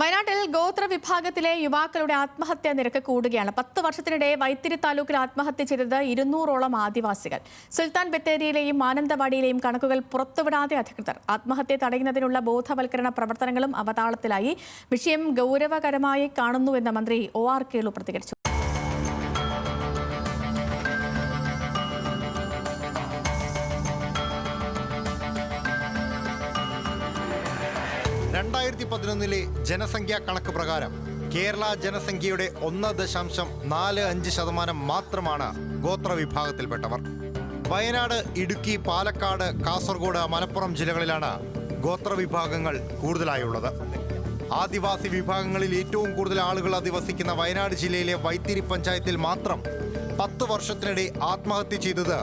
വയനാട്ടിൽ ഗോത്ര വിഭാഗത്തിലെ യുവാക്കളുടെ ആത്മഹത്യാ നിരക്ക് കൂടുകയാണ്. പത്ത് വർഷത്തിനിടെ വൈത്തിരി താലൂക്കിൽ ആത്മഹത്യ ചെയ്തത് ഇരുന്നൂറോളം ആദിവാസികൾ. സുൽത്താൻ ബത്തേരിയിലെയും മാനന്തവാടിയിലെയും കണക്കുകൾ പുറത്തുവിടാതെ അധികൃതർ. ആത്മഹത്യ തടയുന്നതിനുള്ള ബോധവൽക്കരണ പ്രവർത്തനങ്ങളും അവതാളത്തിലായി. വിഷയം ഗൗരവകരമായി കാണുന്നുവെന്ന് മന്ത്രി ഒ ആർ കേളു പ്രതികരിച്ചു. രണ്ടായിരത്തി പതിനൊന്നിലെ ജനസംഖ്യാ കണക്ക് പ്രകാരം കേരള ജനസംഖ്യയുടെ ഒന്ന് ദശാംശം നാല് അഞ്ച് ശതമാനം മാത്രമാണ് ഗോത്ര വിഭാഗത്തിൽപ്പെട്ടവർ വയനാട് ഇടുക്കി പാലക്കാട് കാസർഗോഡ് മലപ്പുറം ജില്ലകളിലാണ് ഗോത്ര വിഭാഗങ്ങൾ കൂടുതലായുള്ളത്. ആദിവാസി വിഭാഗങ്ങളിൽ ഏറ്റവും കൂടുതൽ ആളുകൾ അധിവസിക്കുന്ന വയനാട് ജില്ലയിലെ വൈത്തിരി പഞ്ചായത്തിൽ മാത്രം പത്ത് വർഷത്തിനിടെ ആത്മഹത്യ ചെയ്തത്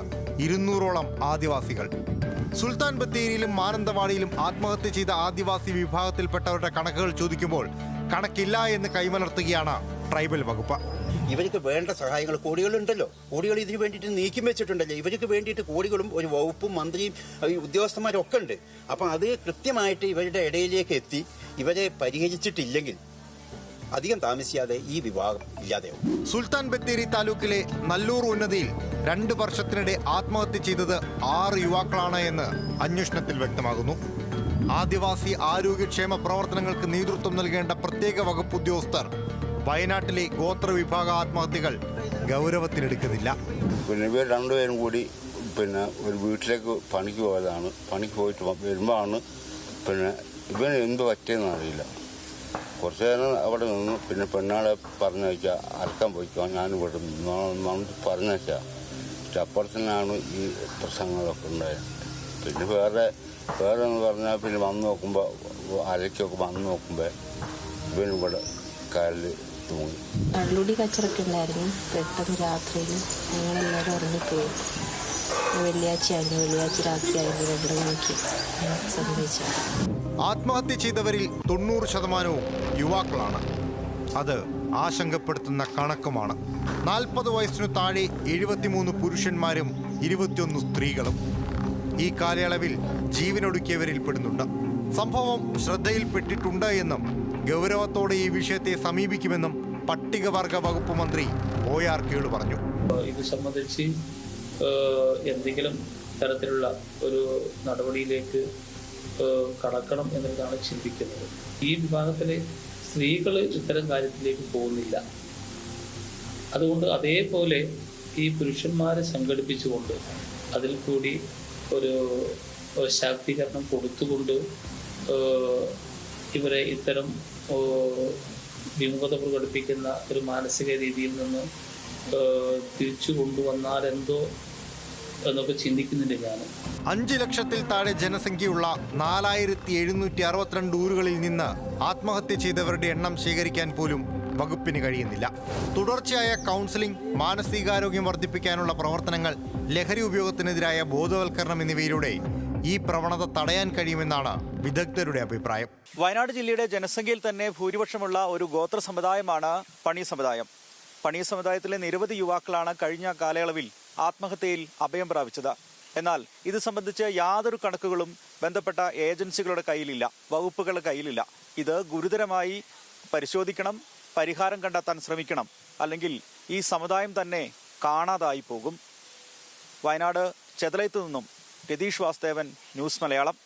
ഇരുന്നൂറോളം ആദിവാസികൾ. സുൽത്താൻ ബത്തേരിയിലും മാനന്തവാടിയിലും ആത്മഹത്യ ചെയ്ത ആദിവാസി വിഭാഗത്തിൽപ്പെട്ടവരുടെ കണക്കുകൾ ചോദിക്കുമ്പോൾ കണക്കില്ല എന്ന് കൈമലർത്തുകയാണ് ട്രൈബൽ വകുപ്പ്. ഇവർക്ക് വേണ്ട സഹായങ്ങൾ കോടികളുണ്ടല്ലോ. കോടികൾ ഇതിന് വേണ്ടിയിട്ട് നീക്കി വെച്ചിട്ടുണ്ടല്ലോ. ഇവർക്ക് വേണ്ടിയിട്ട് കോടികളും ഒരു വകുപ്പും മന്ത്രിയും ഉദ്യോഗസ്ഥന്മാരും ഒക്കെ ഉണ്ട്. അപ്പം അത് കൃത്യമായിട്ട് ഇവരുടെ ഇടയിലേക്ക് എത്തി. ഇവരെ പരിഹരിച്ചിട്ടില്ലെങ്കിൽ അധികം താമസിയാതെ ഈ വിവാഹം ഇല്ലാതെയാവും. സുൽത്താൻ ബത്തേരി താലൂക്കിലെ നല്ലൂർ ഉന്നതിയിൽ രണ്ട് വർഷത്തിനിടെ ആത്മഹത്യ ചെയ്തത് ആറ് യുവാക്കളാണ് എന്ന് അന്വേഷണത്തിൽ വ്യക്തമാകുന്നു. ആദിവാസി ആരോഗ്യക്ഷേമ പ്രവർത്തനങ്ങൾക്ക് നേതൃത്വം നൽകേണ്ട പ്രത്യേക വകുപ്പ് ഉദ്യോഗസ്ഥർ വയനാട്ടിലെ ഗോത്ര വിഭാഗ ആത്മഹത്യകൾ ഗൗരവത്തിലെടുക്കുന്നില്ല. പിന്നെ ഇവർ രണ്ടുപേരും കൂടി പിന്നെ ഒരു വീട്ടിലേക്ക് പണിക്ക് പോയതാണ്. പണിക്ക് പോയിട്ട് വരുമ്പോഴാണ് പിന്നെ ഇവന് എന്ത് പറ്റിയെന്ന് അറിയില്ല. കുറച്ച് നേരം അവിടെ നിന്നു. പിന്നെ പെണ്ണാളെ പറഞ്ഞു വെച്ചാൽ അറക്കാൻ പോയിക്കോ ഞാൻ ഇവിടെ നിന്നോളാം പറഞ്ഞു വെച്ചാൽ പക്ഷെ അപ്പുറത്തന്നെയാണ് ഈ പ്രശ്നങ്ങളൊക്കെ ഉണ്ടായത്. പിന്നെ വേറെ വേറെ എന്ന് പറഞ്ഞാൽ പിന്നെ വന്ന് നോക്കുമ്പോൾ അരയ്ക്കൊക്കെ വന്ന് നോക്കുമ്പോൾ പിന്നെ ഇവിടെ കാലിൽ തൂങ്ങി. കള്ളുടി കച്ചറൊക്കെ ഉണ്ടായിരുന്നു. പെട്ടെന്ന് രാത്രിയിൽ ഞങ്ങളെല്ലാവരും ഉറങ്ങിപ്പോയി വെള്ളിയാഴ്ചയായിരുന്നു വെള്ളിയാഴ്ച രാത്രിയായിരുന്നു രണ്ട് മണിക്ക് സംഭവിച്ചത് ആത്മഹത്യ ചെയ്തവരിൽ തൊണ്ണൂറ് ശതമാനവും യുവാക്കളാണ്. അത് ആശങ്കപ്പെടുത്തുന്ന കണക്കുമാണ്. നാൽപ്പത് വയസ്സിനു താഴെ എഴുപത്തിമൂന്ന് പുരുഷന്മാരും ഇരുപത്തിയൊന്ന് സ്ത്രീകളും ഈ കാലയളവിൽ ജീവനൊടുക്കിയവരിൽ പെടുന്നുണ്ട് സംഭവം ശ്രദ്ധയിൽപ്പെട്ടിട്ടുണ്ട് എന്നും ഗൗരവത്തോടെ ഈ വിഷയത്തെ സമീപിക്കുമെന്നും പട്ടികവർഗ വകുപ്പ് മന്ത്രി ഒ ആർ കേളു പറഞ്ഞു. ഇത് സംബന്ധിച്ച് എന്തെങ്കിലും തരത്തിലുള്ള ഒരു നടപടിയിലേക്ക് കടക്കണം എന്നുള്ളതാണ് ചിന്തിക്കുന്നത്. ഈ വിഭാഗത്തിലെ സ്ത്രീകൾ ഇത്തരം കാര്യത്തിലേക്ക് പോകുന്നില്ല. അതുകൊണ്ട് അതേപോലെ ഈ പുരുഷന്മാരെ സംഘടിപ്പിച്ചുകൊണ്ട് അതിൽ കൂടി ഒരു ശാക്തീകരണം കൊടുത്തുകൊണ്ട് ഇവരെ ഇത്തരം വിമുഖത പ്രകടിപ്പിക്കുന്ന ഒരു മാനസിക രീതിയിൽ നിന്ന് തിരിച്ചു കൊണ്ടുവന്നാൽ എന്തോ എന്നൊക്കെ ചിന്തിക്കുന്നുണ്ട് ഞാൻ. അഞ്ച് ലക്ഷത്തിൽ താഴെ ജനസംഖ്യയുള്ള നാലായിരത്തി എഴുന്നൂറ്റി അറുപത്തിരണ്ട് ഊരുകളിൽ നിന്ന് ആത്മഹത്യ ചെയ്തവരുടെ എണ്ണം ശേഖരിക്കാൻ പോലും വകുപ്പിന് കഴിയുന്നില്ല. തുടർച്ചയായ കൗൺസിലിംഗ് മാനസികാരോഗ്യം വർദ്ധിപ്പിക്കാനുള്ള പ്രവർത്തനങ്ങൾ ലഹരി ഉപയോഗത്തിനെതിരായ ബോധവൽക്കരണം എന്നിവയിലൂടെ ഈ പ്രവണത തടയാൻ കഴിയുമെന്നാണ് വിദഗ്ധരുടെ അഭിപ്രായം. വയനാട് ജില്ലയുടെ ജനസംഖ്യയിൽ തന്നെ ഭൂരിപക്ഷമുള്ള ഒരു ഗോത്ര സമുദായമാണ് പണി സമുദായം. പണി സമുദായത്തിലെ നിരവധി യുവാക്കളാണ് കഴിഞ്ഞ കാലയളവിൽ ആത്മഹത്യയിൽ അഭയം പ്രാപിച്ചത്. എന്നാൽ ഇത് സംബന്ധിച്ച് യാതൊരു കണക്കുകളും ബന്ധപ്പെട്ട ഏജൻസികളുടെ കയ്യിലില്ല വകുപ്പുകളുടെ കയ്യിലില്ല. ഇത് ഗുരുതരമായി പരിശോധിക്കണം പരിഹാരം കണ്ടെത്താൻ ശ്രമിക്കണം. അല്ലെങ്കിൽ ഈ സമുദായം തന്നെ കാണാതായി പോകും. വയനാട് ചെതലയത്തു നിന്നും രതീഷ് വാസ്തേവൻ ന്യൂസ് മലയാളം.